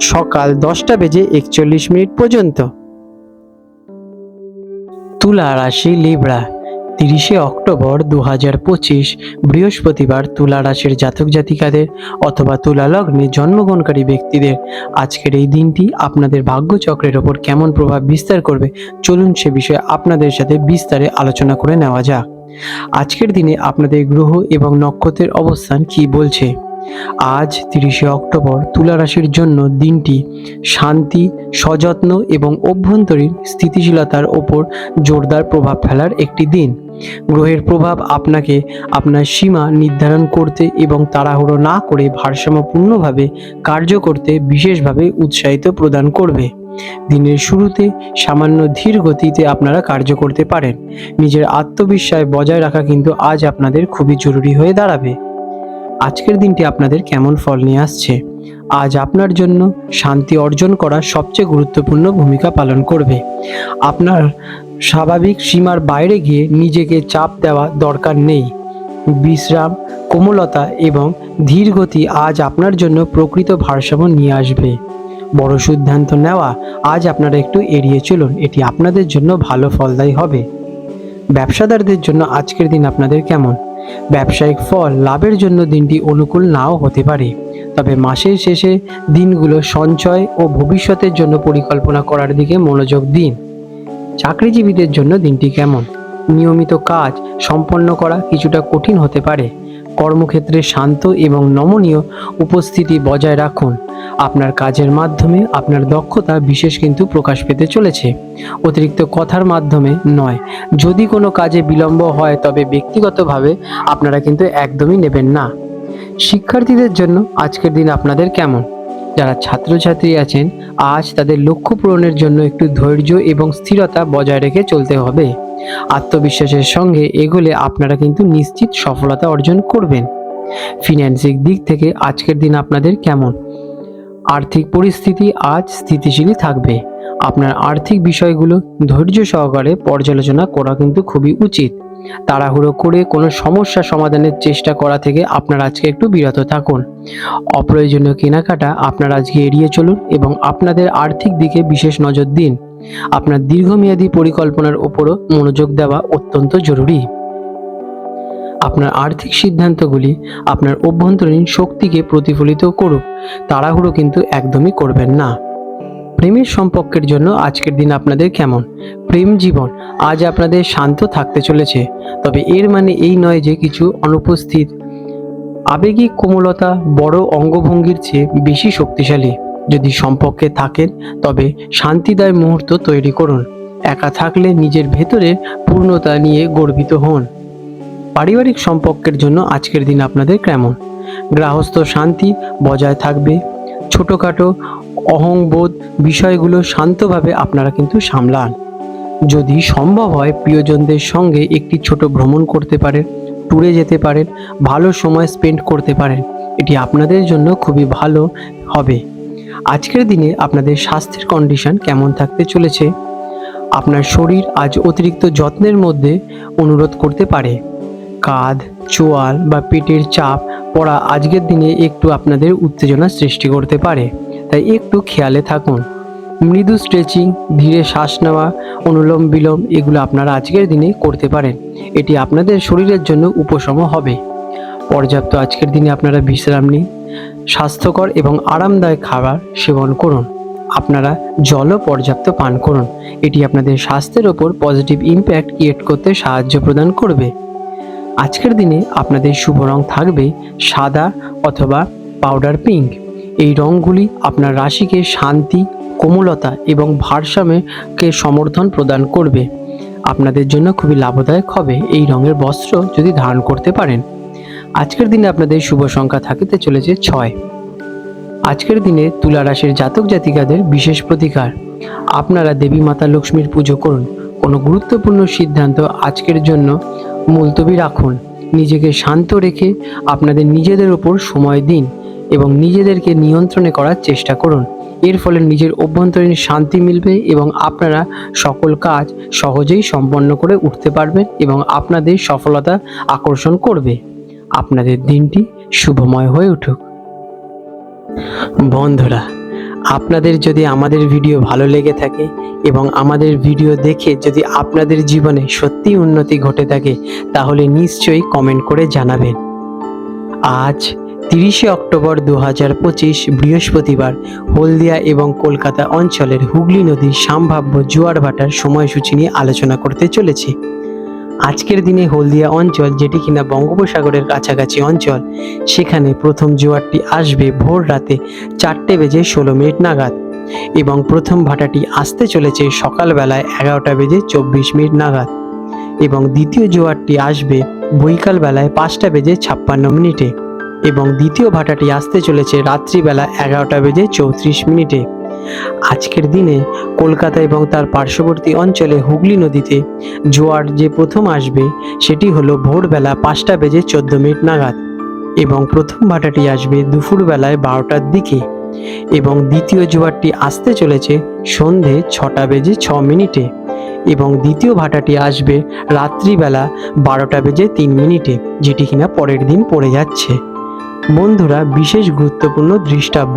সকাল দশটা বেজে একচল্লিশ মিনিট পর্যন্ত। তুলা রাশি লিব্রা, তিরিশে অক্টোবর দু হাজার পঁচিশ, বৃহস্পতিবার তুলা রাশির জাতক জাতিকাদের অথবা তুলা লগ্নে জন্মগ্রহণকারী ব্যক্তিদের। আজকের এই দিনটি আপনাদের ভাগ্যচক্রের ওপর কেমন প্রভাব বিস্তার করবে, চলুন সে বিষয়ে আপনাদের সাথে বিস্তারে আলোচনা করে নেওয়া যাক। আজকের দিনে আপনাদের গ্রহ এবং নক্ষত্রের অবস্থান কি বলছে? আজ তিরিশে অক্টোবর তুলা রাশির জন্য দিনটি শান্তি, সযত্ন এবং অভ্যন্তরীণ স্থিতিশীলতার ওপর জোরদার প্রভাব ফেলার একটি দিন। গ্রহের প্রভাব আপনাকে আপনার সীমা নির্ধারণ করতে এবং তাড়াহুড়ো না করে ভারসাম্যপূর্ণভাবে কার্য করতে বিশেষভাবে উৎসাহিত প্রদান করবে। দিনের শুরুতে সামান্য ধীর গতিতে আপনারা কার্য করতে পারেন। নিজের আত্মবিশ্বাস বজায় রাখা কিন্তু আজ আপনাদের খুবই জরুরি হয়ে দাঁড়াবে। আজকের দিনটি আপনাদের কেমন ফল নিয়ে আসছে? আজ আপনার জন্য শান্তি অর্জন করা সবচেয়ে গুরুত্বপূর্ণ ভূমিকা পালন করবে। আপনার স্বাভাবিক সীমার বাইরে গিয়ে নিজেকে চাপ দেওয়া দরকার নেই। বিশ্রাম, কোমলতা এবং ধীর গতি আজ আপনার জন্য প্রকৃত ভারসাম্য নিয়ে আসবে। বড় সিদ্ধান্ত নেওয়া আজ আপনারা একটু এড়িয়ে চলুন, এটি আপনাদের জন্য ভালো ফলদায়ী হবে। ব্যবসাদারদের জন্য আজকের দিন আপনাদের কেমন? ব্যবসায়িক ফল লাভের জন্য দিনটি অনুকূল নাও হতে পারে। তবে মাসের শেষে দিনগুলো সঞ্চয় ও ভবিষ্যতের জন্য পরিকল্পনা করার দিকে মনোযোগ দিন। চাকরিজীবীদের জন্য দিনটি কেমন? নিয়মিত কাজ সম্পন্ন করা কিছুটা কঠিন হতে পারে। কর্মক্ষেত্রে শান্ত এবং নমনীয় উপস্থিতি বজায় রাখুন। আপনার কাজের মাধ্যমে আপনার দক্ষতা বিশেষ কিন্তু প্রকাশ পেতে চলেছে। অতিরিক্ত কথার মাধ্যমে নয়। যদি কোনো কাজে বিলম্ব হয় তবে ব্যক্তিগতভাবে আপনারা কিন্তু একদমই নেবেন না। শিক্ষার্থীদের জন্য আজকের দিন আপনাদের কেমন? যারা ছাত্রছাত্রী আছেন, আজ তাদের লক্ষ্য পূরণের জন্য একটু ধৈর্য এবং স্থিরতা বজায় রেখে চলতে হবে। আত্মবিশ্বাসের সঙ্গে এগোলে আপনারা কিন্তু নিশ্চিত সফলতা অর্জন করবেন। ফিন্যান্সিক দিক থেকে আজকের দিন আপনাদের কেমন? আর্থিক পরিস্থিতি আজ স্থিতিশীলই থাকবে। আপনার আর্থিক বিষয়গুলো ধৈর্য সহকারে পর্যালোচনা করা কিন্তু খুবই উচিত। তাড়াহুড়ো করে কোনো সমস্যা সমাধানের চেষ্টা করা থেকে আপনার আজকে একটু বিরত থাকুন। অপ্রয়োজনীয় কেনাকাটা আপনার আজকে এড়িয়ে চলুন এবং আপনাদের আর্থিক দিকে বিশেষ নজর দিন। আপনার দীর্ঘমেয়াদী পরিকল্পনার উপরও মনোযোগ দেওয়া অত্যন্ত জরুরি। আপনার আর্থিক সিদ্ধান্তগুলি আপনার অভ্যন্তরীণ শক্তিকে প্রতিফলিত করুক। তাড়াহুড়ো কিন্তু একদমই করবেন না। প্রেমের সম্পর্কের জন্য আজকের দিন আপনাদের কেমন? প্রেম জীবন, আজ আপনাদের শান্ত থাকতে চলেছে। তবে এর মানে এই নয় যে কিছু অনুপস্থিত। আবেগিক কোমলতা বড় অঙ্গভঙ্গির চেয়ে বেশি শক্তিশালী। যদি সম্পর্কে থাকেন, তবে শান্তিদায় মুহূর্ত তৈরি করুন। একা থাকলে নিজের ভেতরে পূর্ণতা নিয়ে গর্বিত হন। পারিবারিক সম্পর্কের জন্য আজকের দিন আপনাদের কেমন? গৃহস্থ শান্তি বজায় থাকবে। ছোটোখাটো অহংবোধ বিষয়গুলো শান্তভাবে আপনারা কিন্তু সামলান। যদি সম্ভব হয় প্রিয়জনদের সঙ্গে একটি ছোট ভ্রমণ করতে পারেন ট্যুরে যেতে পারেন, ভালো সময় স্পেন্ড করতে পারেন, এটি আপনাদের জন্য খুবই ভালো হবে। আজকের দিনে আপনাদের স্বাস্থ্যের কন্ডিশন কেমন থাকতে চলেছে? আপনার শরীর আজ অতিরিক্ত যত্নের মধ্যে অনুরোধ করতে পারে। কাঁধ, চোয়াল বা পেটের চাপ পড়া আজকের দিনে একটু আপনাদের উত্তেজনা সৃষ্টি করতে পারে। তাই একটু খেয়ালে থাকুন। মৃদু স্ট্রেচিং ধীরে শ্বাস নেওয়া, অনুলোম বিলোম এগুলো আপনারা আজকের দিনে করতে পারেন। এটি আপনাদের শরীরের জন্য উপশম হবে। পর্যাপ্ত আজকের দিনে আপনারা বিশ্রাম নিন। স্বাস্থ্যকর এবং আরামদায়ক খাবার সেবন করুন। আপনারা জলও পর্যাপ্ত পান করুন। এটি আপনাদের স্বাস্থ্যের ওপর পজিটিভ ইম্প্যাক্ট ক্রিয়েট করতে সাহায্য প্রদান করবে। আজকের দিনে আপনাদের শুভ রং থাকবে সাদা অথবা পাউডার পিঙ্ক এই রঙগুলি আপনার রাশিকে শান্তি, কোমলতা এবং ভারসাম্যকে সমর্থন প্রদান করবে। আপনাদের জন্য খুবই লাভদায়ক হবে এই রঙের বস্ত্র যদি ধারণ করতে পারেন। আজকের দিনে আপনাদের শুভ সংখ্যা থাকতে চলেছে ছয়। আজকের দিনে তুলা রাশির জাতক জাতিকাদের বিশেষ প্রতিকার। আপনারা দেবী মাতা লক্ষ্মীর পুজো করুন। কোনো গুরুত্বপূর্ণ সিদ্ধান্ত আজকের জন্য মুলতবি রাখুন। নিজেকে শান্ত রেখে আপনাদের নিজেদের ওপর সময় দিন এবং নিজেদেরকে নিয়ন্ত্রণে করার চেষ্টা করুন। এর ফলে নিজের অভ্যন্তরীণ শান্তি মিলবে এবং আপনারা সকল কাজ সহজেই সম্পন্ন করে উঠতে পারবেন এবং আপনাদের সফলতা আকর্ষণ করবে। আপনাদের দিনটি শুভময় হয়ে উঠুক। বন্ধুরা আপনাদের যদি আমাদের ভিডিও ভালো লেগে থাকে এবং আমাদের ভিডিও দেখে যদি আপনাদের জীবনে সত্যি উন্নতি ঘটে থাকে, তাহলে নিশ্চয়ই কমেন্ট করে জানাবেন। আজ তিরিশে অক্টোবর দু হাজার পঁচিশ, বৃহস্পতিবার, হলদিয়া এবং কলকাতা অঞ্চলের হুগলি নদীর সম্ভাব্য জোয়ার ভাটার সময়সূচি নিয়ে আলোচনা করতে চলেছি। আজকের দিনে হলদিয়া অঞ্চল, যেটি কিনা বঙ্গোপসাগরের কাছাকাছি অঞ্চল, সেখানে প্রথম জোয়ারটি আসবে ভোর রাতে চারটে বেজে ষোলো মিনিট নাগাদ এবং প্রথম ভাটাটি আসতে চলেছে সকালবেলায় এগারোটা বেজে চব্বিশ মিনিট নাগাদ এবং দ্বিতীয় জোয়ারটি আসবে বৈকাল বেলায় পাঁচটা বেজে ছাপ্পান্ন মিনিটে এবং দ্বিতীয় ভাটাটি আসতে চলেছে রাত্রিবেলা এগারোটা বেজে চৌত্রিশ মিনিটে। আজকের দিনে কলকাতা এবং তার পার্শ্ববর্তী অঞ্চলে হুগলি নদীতে জোয়ার যে প্রথম আসবে, সেটি হলো ভোরবেলা পাঁচটা বেজে চোদ্দ মিনিট নাগাদ এবং প্রথম ভাটাটি আসবে দুপুরবেলায় বারোটার দিকে এবং দ্বিতীয় জোয়ারটি আসতে চলেছে সন্ধে ছটা বেজে ছ মিনিটে এবং দ্বিতীয় ভাটাটি আসবে রাত্রিবেলা বারোটা বেজে তিন মিনিটে, যেটি কিনা পরের দিন পড়ে যাচ্ছে। বন্ধুরা, বিশেষ গুরুত্বপূর্ণ দৃষ্টাব্য।